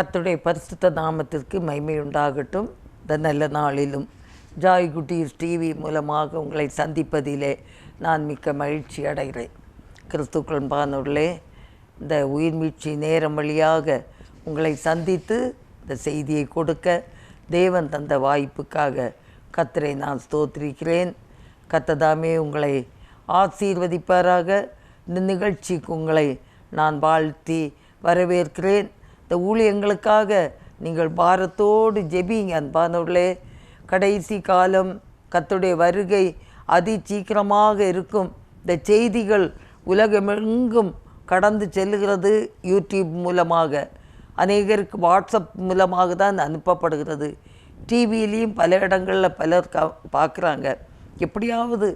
கத்துடைய பரிசுத்த நாமத்திற்கு மைமை உண்டாகட்டும் இந்த நல்ல நாளிலும் ஜாய் குட்டீஸ் டிவி மூலமாக உங்களை சந்திப்பதிலே நான் மிக்க மகிழ்ச்சி அடைகிறேன். கிறிஸ்துக்கள் பானூர்களே இந்த உயிர்மீட்சி நேரம் வழியாக உங்களை சந்தித்து இந்த செய்தியை கொடுக்க தேவன் தந்த வாய்ப்புக்காக கத்தரை நான் ஸ்தோத்திரிக்கிறேன். கத்ததாமே உங்களை ஆசீர்வதிப்பாராக. இந்த நிகழ்ச்சிக்கு உங்களை நான் வாழ்த்தி வரவேற்கிறேன். இந்த ஊழியங்களுக்காக நீங்கள் பாரத்தோடு ஜெபிங்க அன்பானவர்களே. கடைசி காலம் கத்துடைய வருகை அதி சீக்கிரமாக இருக்கும். இந்த செய்திகள் உலகமெங்கும் கடந்து செல்லுகிறது யூடியூப் மூலமாக. அநேகருக்கு வாட்ஸ்அப் மூலமாக தான் அனுப்பப்படுகிறது. டிவியிலையும் பல இடங்களில் பலர் க பார்க்குறாங்க எப்படியாவது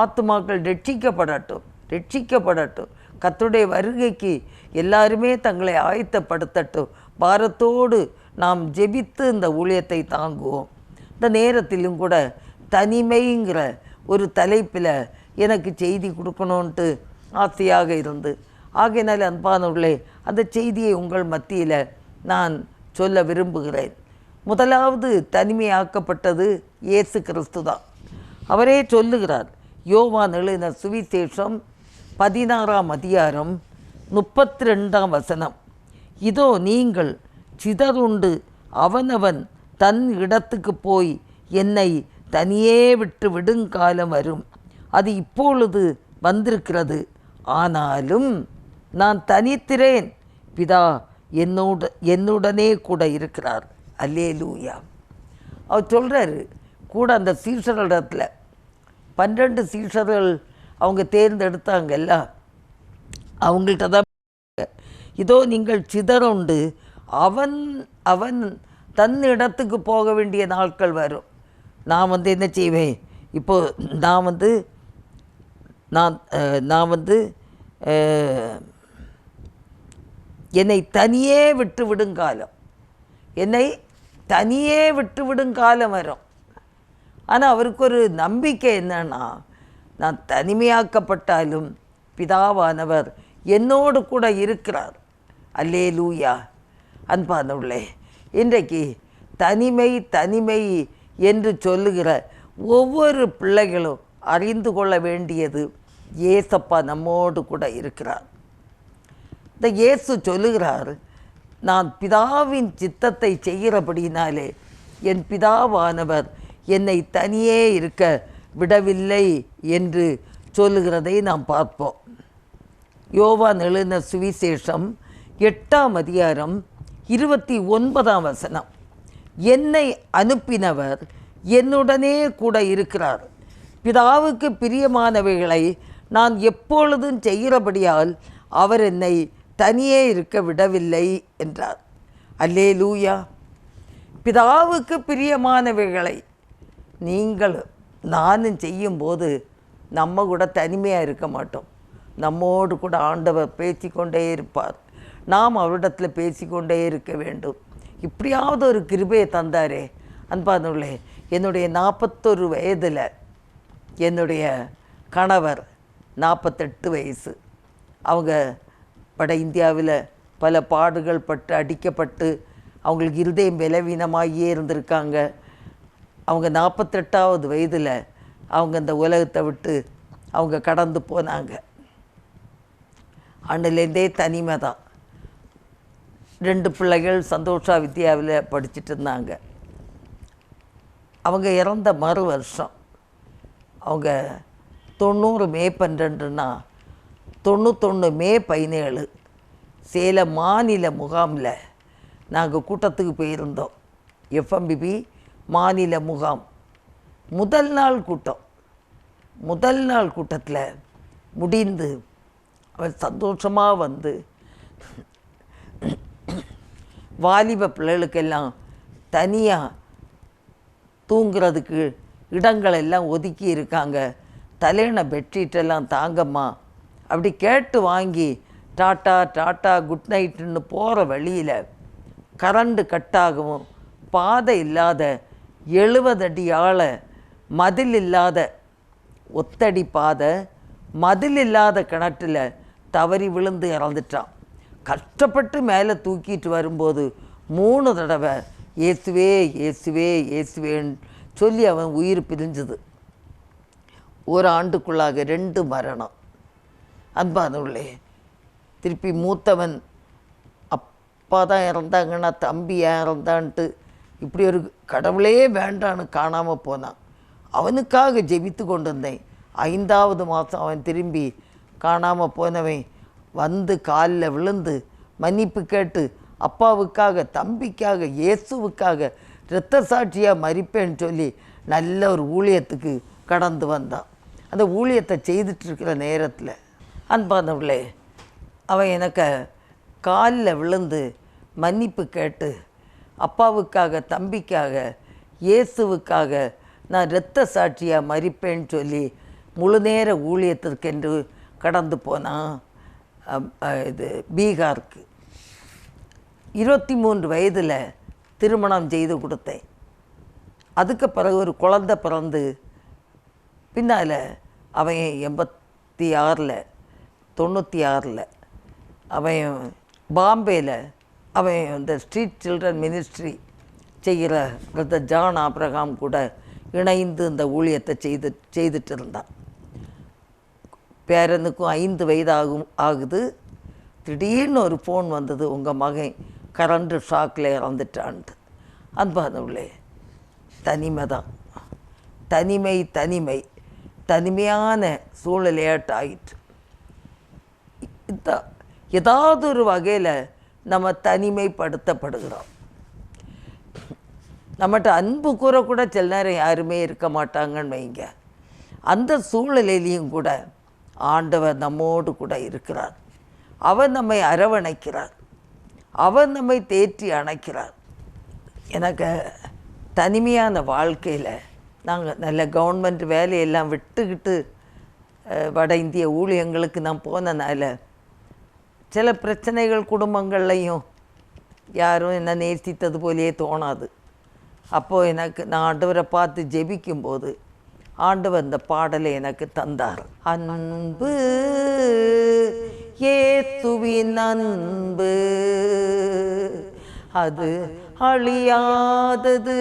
ஆத்துமாக்கள் ரட்சிக்கப்படட்டும் ரட்சிக்கப்படட்டும். கத்துடைய வருகைக்கு எல்லாருமே தங்களை ஆயத்தப்படுத்தட்டும். பாரத்தோடு நாம் ஜெபித்து இந்த ஊழியத்தை தாங்குவோம். இந்த நேரத்திலும் கூட தனிமைங்கிற ஒரு தலைப்பில் எனக்கு செய்தி கொடுக்கணுன்ட்டு ஆசையாக இருந்து. ஆகையினால் அன்பானவர்களே அந்த செய்தியை உங்கள் மத்தியில் நான் சொல்ல விரும்புகிறேன். முதலாவது தனிமையாக்கப்பட்டது இயேசு கிறிஸ்து தான் அவரே சொல்லுகிறார் யோவான் எழுதின சுவிசேஷம் பதினாறாம் அதிகாரம் முப்பத்தி ரெண்டாம் வசனம். இதோ நீங்கள் சிதறுண்டு அவனவன் தன் இடத்துக்கு போய் என்னை தனியே விட்டு விடுங்காலம் வரும். அது இப்பொழுது வந்திருக்கிறது. ஆனாலும் நான் தனித்திரேன் பிதா என்னோட என்னுடனே கூட இருக்கிறார். அல்லேலூயா. அவர் சொல்கிறாரு கூட அந்த சீஷர்களிடத்துல பன்னெண்டு சீசர்கள் அவங்க தேர்ந்தெடுத்தாங்கல்ல அவங்கள்ட்ட தான் இதோ நீங்கள் சிதறுண்டு அவன் அவன் தன் இடத்துக்கு போக வேண்டிய நாட்கள் வரும். நான் வந்து என்ன செய்வேன்? இப்போ நான் வந்து நான் நான் வந்து என்னை தனியே விட்டு விடுங்காலம் என்னை தனியே விட்டு விடுங்காலம் வரும். ஆனால் அவருக்கு ஒரு நம்பிக்கை என்னன்னா நான் தனிமையாக்கப்பட்டாலும் பிதாவானவர் என்னோடு கூட இருக்கிறார். அல்லே லூயா அன்பானவர்களே இன்றைக்கு தனிமை தனிமை என்று சொல்லுகிற ஒவ்வொரு பிள்ளைகளும் அறிந்து கொள்ள வேண்டியது ஏசப்பா நம்மோடு கூட இருக்கிறார். இந்த இயேசு சொல்லுகிறார் நான் பிதாவின் சித்தத்தை செய்கிறபடினாலே என் பிதாவானவர் என்னை தனியே இருக்க விடவில்லை என்று சொல்லுகிறதை நாம் பார்ப்போம். யோவான் எழுதின சுவிசேஷம் எட்டாம் அதிகாரம் இருபத்தி ஒன்பதாம் வசனம். என்னை அனுப்பினவர் என்னுடனே கூட இருக்கிறார். பிதாவுக்கு பிரியமானவைகளை நான் எப்பொழுதும் செய்கிறபடியால் அவர் என்னை தனியே இருக்க விடவில்லை என்றார். அல்லே லூயா பிதாவுக்கு பிரியமானவைகளை நீங்கள் நானும் செய்யும்போது நம்ம கூட தனிமையாக இருக்க மாட்டோம். நம்மோடு கூட ஆண்டவர் பேசிக்கொண்டே இருப்பார். நாம் அவரிடத்தில் பேசிக்கொண்டே இருக்க வேண்டும். இப்படியாவது ஒரு கிருபையை தந்தாரே. அன்பானுள்ளே என்னுடைய நாற்பத்தொரு வயதில் என்னுடைய கணவர் நாற்பத்தெட்டு வயசு. அவங்க வட இந்தியாவில் பல பாடுகள் பட்டு அடிக்கப்பட்டு அவங்களுக்கு இருதயம் பலவீனமாகியே இருந்திருக்காங்க. அவங்க நாற்பத்தெட்டாவது வயதில் அவங்க இந்த உலகத்தை விட்டு அவங்க கடந்து போனாங்க. அண்ணிலேருந்தே தனிமை தான். ரெண்டு பிள்ளைகள் சந்தோஷா வித்யாவில் படிச்சுட்டு இருந்தாங்க. அவங்க இறந்த மறு வருஷம். அவங்க தொண்ணூறு மே பன்னெண்டுன்னா தொண்ணூத்தொன்று மே பதினேழு சேலம் மாநில முகாமில் நாங்கள் கூட்டத்துக்கு போயிருந்தோம். எஃப்எம்பிபி மாநில முகாம். முதல் நாள் கூட்டம். முதல் நாள் கூட்டத்தில் முடிந்து அவர் சந்தோஷமாக வந்து வாலிப பிள்ளைகளுக்கெல்லாம் தனியாக தூங்குறதுக்கு இடங்களெல்லாம் ஒதுக்கி இருக்காங்க. தலையணை பெட்ஷீட்டெல்லாம் தாங்கம்மா. அப்படி கேட்டு வாங்கி டாட்டா டாட்டா குட் நைட்டுன்னு போகிற வழியில் கரண்டு கட்டாகவும் பாதை இல்லாத எழுபது அடி ஆழ மதில் இல்லாத ஒத்தடி பாதை மதில் இல்லாத கிணற்றில் தவறி விழுந்து இறந்துட்டான். கஷ்டப்பட்டு மேலே தூக்கிட்டு வரும்போது மூணு தடவை இயேசுவே இயேசுவே இயேசுவேன்னு சொல்லி அவன் உயிர் பிரிஞ்சுது. ஒரு ஆண்டுக்குள்ளாக ரெண்டு மரணம். அன்பானவர்களே திருப்பி மூத்தவன் அப்பா தான் இறந்தாங்கன்னா தம்பி ஏன் இறந்தான்ட்டு இப்படி ஒரு கடவுளே வேண்டான்னு காணாமல் போனான். அவனுக்காக ஜெபித்து கொண்டு வந்தேன் ஐந்தாவது மாதம் அவன் திரும்பி காணாமல் போனவன் வந்து காலில் விழுந்து மன்னிப்பு கேட்டு அப்பாவுக்காக தம்பிக்காக இயேசுவுக்காக இரத்த சாட்சியாக மறிப்பேன்னு சொல்லி நல்ல ஒரு ஊழியத்துக்கு கடந்து வந்தான். அந்த ஊழியத்தை செய்துட்ருக்கிற நேரத்தில் அன்பானவளே அவன் எனக்கு காலில் விழுந்து மன்னிப்பு கேட்டு அப்பாவுக்காக தம்பிக்காக இயேசுவுக்காக நான் இரத்த சாட்சியாக மறிப்பேன்னு சொல்லி முழு நேர ஊழியத்திற்கென்று கடந்து போனான் இது பீகாருக்கு. இருபத்தி மூன்று வயதில் திருமணம் செய்து கொடுத்தேன். அதுக்கு பிறகு ஒரு குழந்தை பிறந்து பின்னால் அவன் எண்பத்தி ஆறில் தொண்ணூற்றி ஆறில் அவன் பாம்பேயில் அவன் இந்த ஸ்ட்ரீட் சில்ட்ரன் மினிஸ்ட்ரி செய்கிற பிரதர் ஜான் ஆப்ரஹாம் கூட இணைந்து இந்த ஊழியத்தை செய்து செய்துட்டு இருந்தான். பேரனுக்கும் ஐந்து வயதாகும் ஆகுது. திடீர்னு ஒரு ஃபோன் வந்தது உங்கள் மகன் கரண்ட் ஷாக்கில் இறந்துட்டான்ட்டு. அன்பானவர்களே தனிமை தான் தனிமை தனிமை. தனிமையான சூழ்நிலையாட்டாயிற்று ஏதாவது ஒரு வகையில் நம்ம தனிமைப்படுத்தப்படுகிறோம். நம்மகிட்ட அன்பு கூற கூட சில நேரம் யாருமே இருக்க மாட்டாங்கன்னு வைங்க. அந்த சூழ்நிலையிலையும் கூட ஆண்டவர் நம்மோடு கூட இருக்கிறார். அவர் நம்மை அரவணைக்கிறார். அவர் நம்மை தேற்றி அணைக்கிறார். எனக்கு தனிமையான வாழ்க்கையில் நாங்கள் நல்ல கவர்மெண்ட் வேலையெல்லாம் விட்டுக்கிட்டு வட இந்திய ஊழியங்களுக்கு நான் போனனால சில பிரச்சனைகள் குடும்பங்கள்லையும் யாரும் என்ன நேசித்தது போலேயே தோணாது அப்போது எனக்கு நான் ஆண்டவரை பார்த்து ஜெபிக்கும்போது ஆண்டவர் இந்த பாடலை எனக்கு தந்தார் அன்பு ஏத்துவின் அன்பு அது அழியாதது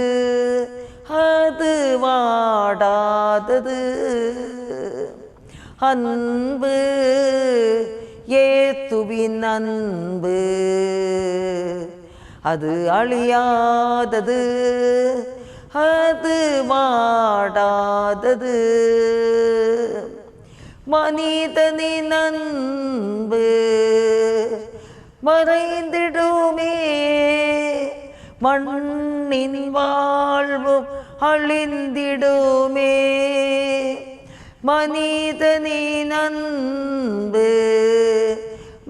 அது வாடாதது அன்பு ஏத்துவின் அன்பு. அது அழியாதது அது வாடாதது. மனிதனின் அன்பு மறைந்திடுமே. மண்ணின் வாழ்வும் அழிந்திடுமே. மனிதனே நன்பு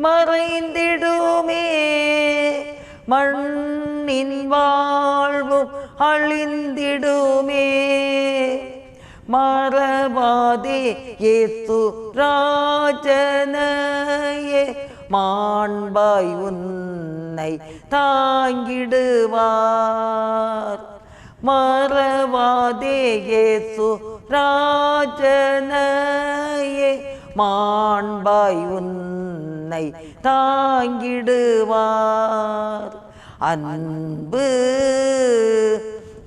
மறைந்திடுமே. மண்ணின் வாழ்வும் அழிந்திடுமே. மறவாதே இயேசு ராஜனையே. மாண்பாய் உன்னை தாங்கிடுவார். மறவாதே ஏசு ராஜனையே மாண்பாய் உன்னை தாங்கிடுவார். அன்பு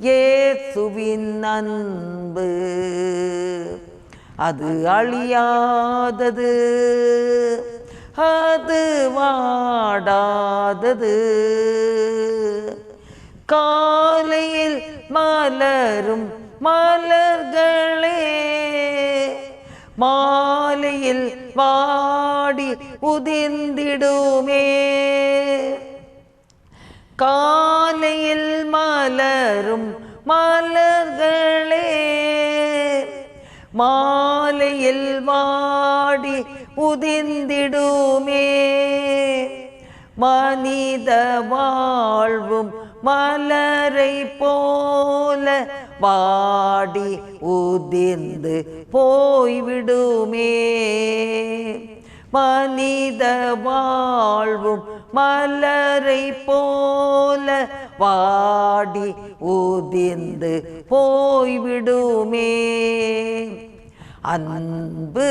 ஏசுவின் அன்பு அது அழியாதது அது வாடாதது. காலையில் மலரும் மலர்களே மாலையில் வாடி உதிர்ந்திடுமே. காலையில் மலரும் மலர்களே மாலையில் வாடி உதிர்ந்திடுமே. மனித வாழ்வும் மலரை போல பாடி உதிர்ந்து போய்விடுமே. மனித வாழ்வும் மலரை போல வாடி உதிர்ந்து போய்விடுமே. அன்பு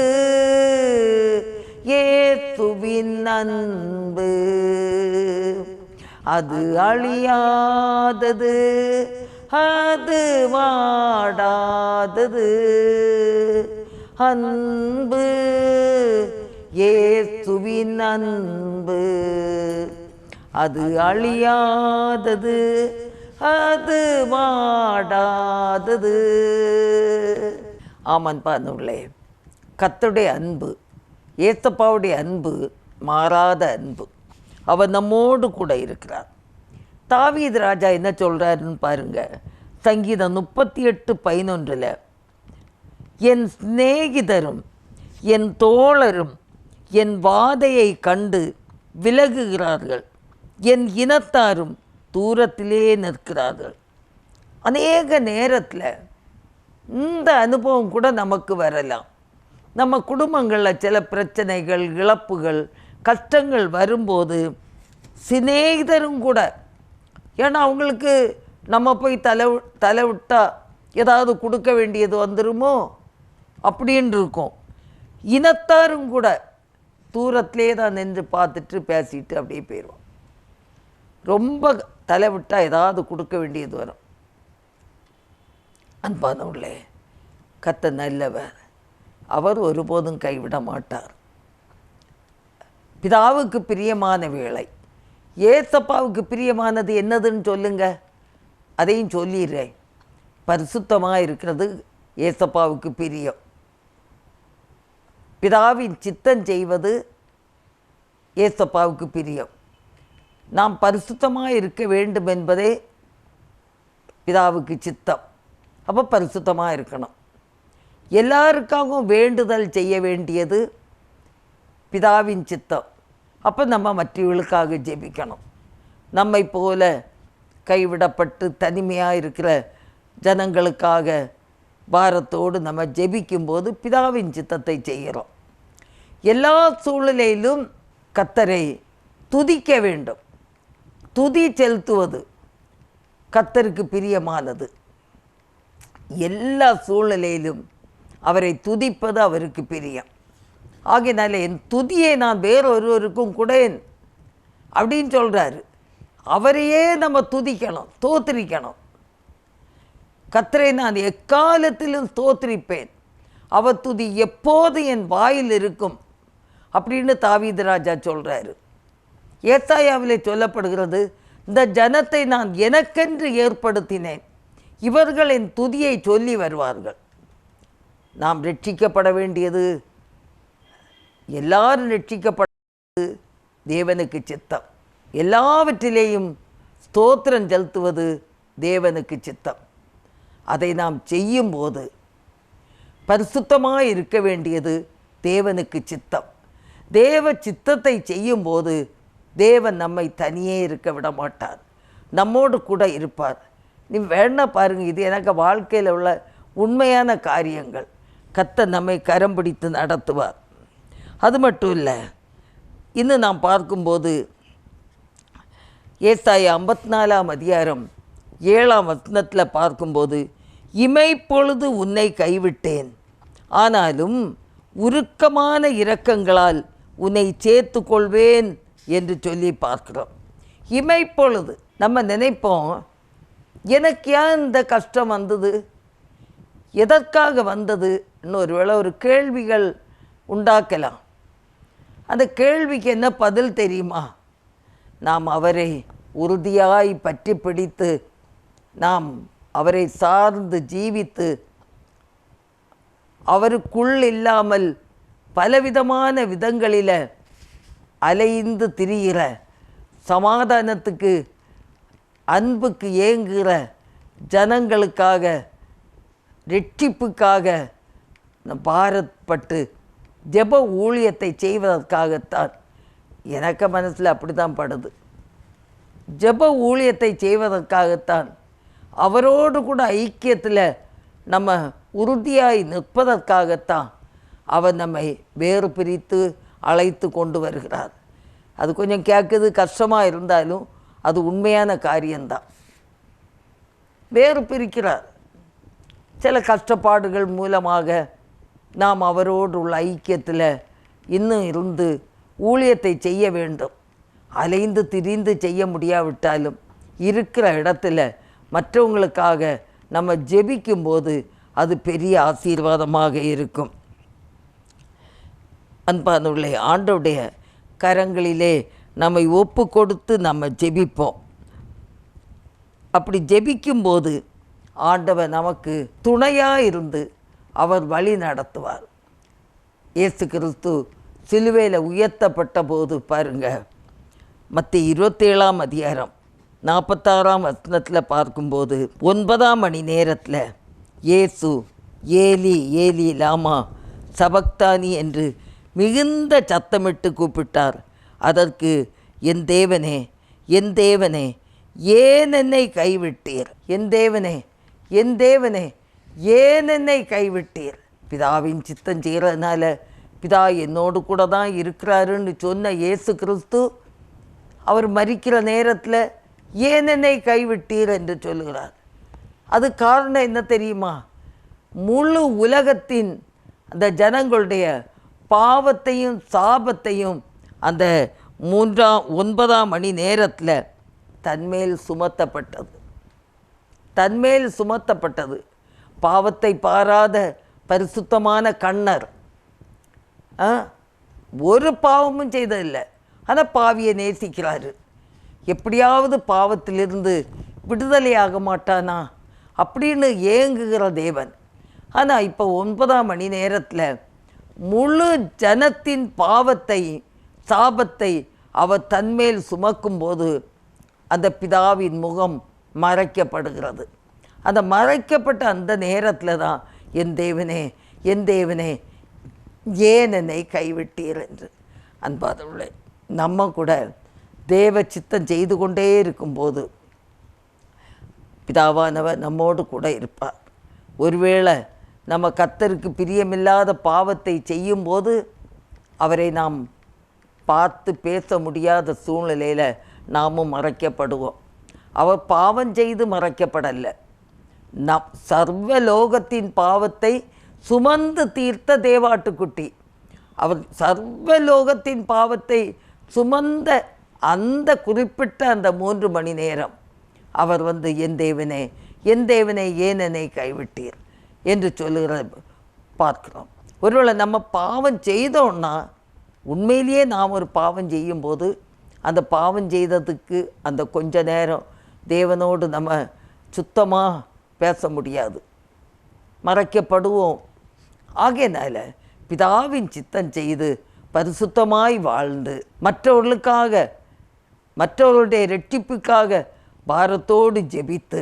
ஏத்துவின் அன்பு அது அழியாதது. அது வாடாதது அன்பு ஏசுவின் அன்பு. அது அழியாதது அது வாடாதது ஆமான் பாருங்களே கத்துடைய அன்பு ஏத்தப்பாவுடைய அன்பு மாறாத அன்பு. அவர் நம்மோடு கூட இருக்கிறார். தாவீது ராஜா என்ன சொல்கிறாருன்னு பாருங்கள் சங்கீதம் முப்பத்தி எட்டு பதினொன்றில் என் சிநேகிதரும் என் தோழரும் என் வாதையை கண்டு விலகுகிறார்கள். என் இனத்தாரும் தூரத்திலே நிற்கிறார்கள். அநேக நேரத்தில் இந்த அனுபவம் கூட நமக்கு வரலாம். நம்ம குடும்பங்களில் சில பிரச்சனைகள் இழப்புகள் கஷ்டங்கள் வரும்போது சிநேகிதரும் கூட ஏன்னா அவங்களுக்கு நம்ம போய் தலை தலை விட்டால் ஏதாவது கொடுக்க வேண்டியது வந்துருமோ? அப்படின்னு இருக்கும். இனத்தாரும் கூட தூரத்திலே தான் நின்று பார்த்துட்டு பேசிட்டு அப்படியே போயிடுவோம் ரொம்ப தலை விட்டால் ஏதாவது கொடுக்க வேண்டியது வரும். அன்பானவர்களே கத்த நல்லவர். அவர் ஒருபோதும் கைவிட மாட்டார். பிதாவுக்கு பிரியமான வேலை ஏசப்பாவுக்கு பிரியமானது என்னதுன்னு சொல்லுங்க. அதையும் சொல்லிடுறேன். பரிசுத்தமாக இருக்கிறது ஏசப்பாவுக்கு பிரியம். பிதாவின் சித்தம் செய்வது ஏசப்பாவுக்கு பிரியம். நாம் பரிசுத்தமாக இருக்க வேண்டும் என்பதே பிதாவுக்கு சித்தம். அப்போ பரிசுத்தமாக இருக்கணும். எல்லாருக்காகவும் வேண்டுதல் செய்ய வேண்டியது பிதாவின் சித்தம். அப்போ நம்ம மற்றவர்களுக்காக ஜெபிக்கணும். நம்மை போல கைவிடப்பட்டு தனிமையாக இருக்கிற ஜனங்களுக்காக பாரத்தோடு நம்ம ஜெபிக்கும்போது பிதாவின் சித்தத்தை செய்கிறோம். எல்லா சூழ்நிலையிலும் கத்தரை துதிக்க வேண்டும். துதி செலுத்துவது கத்தருக்கு பிரியமானது. எல்லா சூழ்நிலையிலும் அவரை துதிப்பது அவருக்கு பிரியம். ஆகையினால என் துதியை நான் வேறொருவருக்கும் கூடேன் அப்படின்னு சொல்கிறாரு அவரையே நம்ம துதிக்கணும் தோத்திரிக்கணும். கத்தரை நான் எக்காலத்திலும் தோத்திரிப்பேன். அவர் துதி எப்போது என் வாயில் இருக்கும் அப்படின்னு தாவீது ராஜா சொல்கிறாரு ஏசாயாவிலே சொல்லப்படுகிறது இந்த ஜனத்தை நான் எனக்கென்று ஏற்படுத்தினேன். இவர்கள் என் துதியை சொல்லி வருவார்கள். நாம் ரட்சிக்கப்பட வேண்டியது எல்லாரும் ரட்சிக்கப்படுவது தேவனுக்கு சித்தம். எல்லாவற்றிலேயும் ஸ்தோத்திரம் செலுத்துவது தேவனுக்கு சித்தம். அதை நாம் செய்யும்போது பரிசுத்தமாக இருக்க வேண்டியது தேவனுக்கு சித்தம். தேவ சித்தத்தை செய்யும்போது தேவன் நம்மை தனியே இருக்க விட மாட்டார் நம்மோடு கூட இருப்பார். நீ வேணா பாருங்கள் இது எனக்கு வாழ்க்கையில் உள்ள உண்மையான காரியங்கள். கத்த நம்மை கரம் பிடித்து நடத்துவார். அது மட்டும் இல்லை இன்னும் நாம் பார்க்கும்போது ஏசாய ஐம்பத்தி நாலாம் அதிகாரம் ஏழாம் வசனத்தில் பார்க்கும்போது இமைப்பொழுது உன்னை கைவிட்டேன். ஆனாலும் உருக்கமான இரக்கங்களால் உன்னை சேர்த்து கொள்வேன் என்று சொல்லி பார்க்கிறோம். இமைப்பொழுது நம்ம நினைப்போம் எனக்கு ஏன் இந்த கஷ்டம் வந்தது? எதற்காக வந்தது? இன்னொரு வேளை ஒரு கேள்விகள் உண்டாக்கலாம். அந்த கேள்விக்கு என்ன பதில் தெரியுமா? நாம் அவரை உறுதியாய் பற்றி பிடித்து நாம் அவரை சார்ந்து ஜீவித்து அவருக்குள் இல்லாமல் பலவிதமான விதங்களில் அலைந்து திரிகிற சமாதானத்துக்கு அன்புக்கு ஏங்குகிற ஜனங்களுக்காக ரெட்டிப்புக்காக பாரத்பட்டு ஜெப ஊழியத்தை செய்வதற்காகத்தான். எனக்கு மனசில் அப்படி தான் படுது. ஜெப ஊழியத்தை செய்வதற்காகத்தான் அவரோடு கூட ஐக்கியத்தில் நம்ம உறுதியாய் நிற்பதற்காகத்தான் அவர் நம்மை வேறு பிரித்து அழைத்து கொண்டு வருகிறார். அது கொஞ்சம் கேட்குது கஷ்டமாக இருந்தாலும் அது உண்மையான காரியம்தான் வேறு பிரிக்கிறார். சில கஷ்டப்பாடுகள் மூலமாக நாம் அவரோடு உள்ள ஐக்கியத்தில் இன்னும் இருந்து ஊழியத்தை செய்ய வேண்டும். அலைந்து திரிந்து செய்ய முடியாவிட்டாலும் இருக்கிற இடத்துல மற்றவங்களுக்காக நம்ம ஜெபிக்கும்போது அது பெரிய ஆசீர்வாதமாக இருக்கும். அன்பானுள்ளே ஆண்டவுடைய கரங்களிலே நம்மை ஒப்பு கொடுத்து நம்ம ஜெபிப்போம். அப்படி ஜெபிக்கும்போது ஆண்டவர் நமக்கு துணையாக இருந்து அவர் வழி நடத்துவார். இயேசு கிறிஸ்து சிலுவையில் உயர்த்தப்பட்ட போது பாருங்க மற்ற இருபத்தேழாம் அதிகாரம் நாற்பத்தாறாம் வசனத்தில் பார்க்கும்போது ஒன்பதாம் மணி நேரத்தில் இயேசு ஏலி ஏலி லாமா சபக்தானி என்று மிகுந்த சத்தமிட்டு கூப்பிட்டார். அதற்கு என் தேவனே என் தேவனே ஏன் என்னை கைவிட்டீர்? என் தேவனே என் தேவனே ஏன் என்னை கைவிட்டீர்? பிதாவின் சித்தம் செய்கிறதுனால பிதா என்னோடு கூட தான் இருக்கிறாருன்னு சொன்ன இயேசு கிறிஸ்து அவர் மறிக்கிற நேரத்தில் ஏன் என்னை கைவிட்டீர் என்று சொல்லுகிறார். அது காரணம் என்ன தெரியுமா? முழு உலகத்தின் அந்த ஜனங்களுடைய பாவத்தையும் சாபத்தையும் அந்த மூன்றாம் ஒன்பதாம் மணி நேரத்தில் தன்மேல் சுமத்தப்பட்டது. தன்மேல் சுமத்தப்பட்டது. பாவத்தை பாராத பரிசுத்தமான கண்ணர். ஆ? ஒரு பாவமும் செய்ததில்லை. ஆனால் பாவியை நேசிக்கிறாரு. எப்படியாவது பாவத்திலிருந்து விடுதலையாக மாட்டானா? அப்படின்னு ஏங்குகிற தேவன். ஆனால் இப்போ ஒன்பதாம் மணி நேரத்தில் முழு ஜனத்தின் பாவத்தை சாபத்தை அவர் தன்மேல் சுமக்கும்போது அந்த பிதாவின் முகம் மறைக்கப்படுகிறது. அந்த மறைக்கப்பட்ட அந்த நேரத்தில் தான் என் தேவனே என் தேவனே ஏன் என்னை கைவிட்டீர்? என்று. அன்பாதவர்களே நம்ம கூட தேவ சித்தம் செய்து கொண்டே இருக்கும்போது பிதாவானவர் நம்மோடு கூட இருப்பார். ஒருவேளை நம்ம கத்தருக்கு பிரியமில்லாத பாவத்தை செய்யும்போது அவரை நாம் பார்த்து பேச முடியாத சூழ்நிலையில் நாமும் மறைக்கப்படுவோம். அவர் பாவம் செய்து மறைக்கப்படலை. நம் சர்வ லோகத்தின் பாவத்தை சுமந்து தீர்த்த தேவாட்டுக்குட்டி. அவர் சர்வ லோகத்தின் பாவத்தை சுமந்த அந்த குறிப்பிட்ட அந்த மூன்று மணி நேரம். அவர் வந்து என் தேவனே என் தேவனை ஏனனை கைவிட்டீர்? என்று சொல்லுகிற பார்க்கிறோம். ஒருவேளை நம்ம பாவம் செய்தோம்னா உண்மையிலேயே நாம் ஒரு பாவம் செய்யும்போது அந்த பாவம் செய்ததுக்கு அந்த கொஞ்ச நேரம் தேவனோடு நம்ம சுத்தமாக பேச முடியாது. மறைக்கப்படுவோம். ஆகையினால பிதாவின் சித்தம் செய்து பரிசுத்தமாய் வாழ்ந்து மற்றவர்களுக்காக மற்றவர்களுடைய ரெட்டிப்புக்காக பாரத்தோடு ஜெபித்து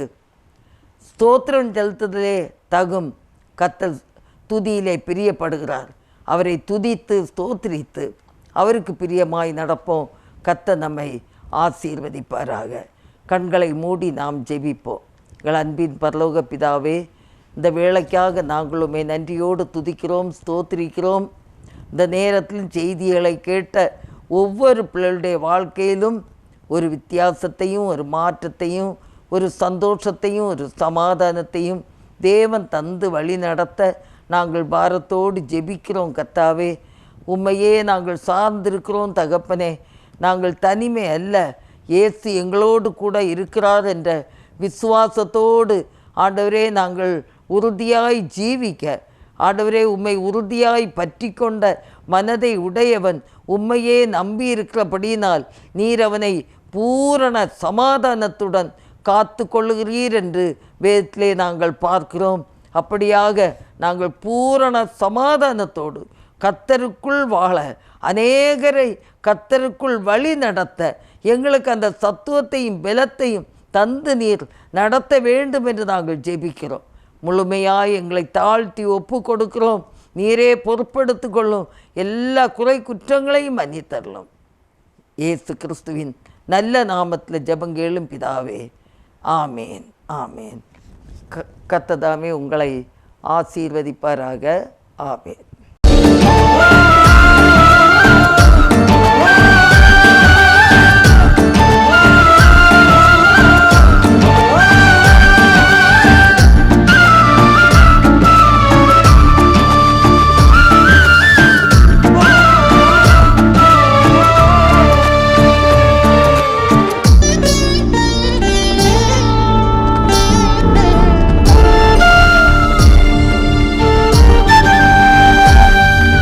ஸ்தோத்திரம் செலுத்துதலே தகும் கத்தல் துதியிலே பிரியப்படுகிறார். அவரை துதித்து ஸ்தோத்திரித்து அவருக்கு பிரியமாய் நடப்போம். கத்த நம்மை ஆசீர்வதிப்பாராக. கண்களை மூடி நாம் ஜெபிப்போம். எங்கள் அன்பின் பரலோக பிதாவே இந்த வேலைக்காக நாங்களுமே நன்றியோடு துதிக்கிறோம் ஸ்தோத்திரிக்கிறோம். இந்த நேரத்தில் செய்திகளை கேட்ட ஒவ்வொரு பிள்ளைகளுடைய வாழ்க்கையிலும் ஒரு வித்தியாசத்தையும் ஒரு மாற்றத்தையும் ஒரு சந்தோஷத்தையும் ஒரு சமாதானத்தையும் தேவன் தந்து வழி நடத்த நாங்கள் பாரத்தோடு ஜெபிக்கிறோம் கத்தாவே உண்மையே நாங்கள் சார்ந்திருக்கிறோம் தகப்பனே. நாங்கள் தனிமை அல்ல இயேசு எங்களோடு கூட இருக்கிறார் என்ற விசுவாசத்தோடு ஆண்டவரே நாங்கள் உறுதியாய் ஜீவிக்க. ஆண்டவரே உம்மை உறுதியாய் பற்றி கொண்ட மனதை உடையவன் உம்மையே நம்பியிருக்கிறபடியினால் நீர் அவனை பூரண சமாதானத்துடன் காத்து கொள்ளுகிறீர் என்று வேதத்திலே நாங்கள் பார்க்கிறோம். அப்படியாக நாங்கள் பூரண சமாதானத்தோடு கத்தருக்குள் வாழ அநேகரை கத்தருக்குள் வழி நடத்த எங்களுக்கு அந்த சத்துவத்தையும் பலத்தையும் தந்து நீர் நடத்த வேண்டும் என்று நாங்கள் ஜெபிக்கிறோம். முழுமையாய் எங்களை தாழ்த்தி ஒப்பு கொடுக்கிறோம். நீரே பொறுப்படுத்து கொள்ளும். எல்லா குறை குற்றங்களையும் மன்னித்தரலாம் இயேசு கிறிஸ்துவின் நல்ல நாமத்தில் ஜெபங்கேளும் பிதாவே. ஆமேன் ஆமேன். க கத்ததாமே உங்களை ஆசீர்வதிப்பாராக. ஆமேன்.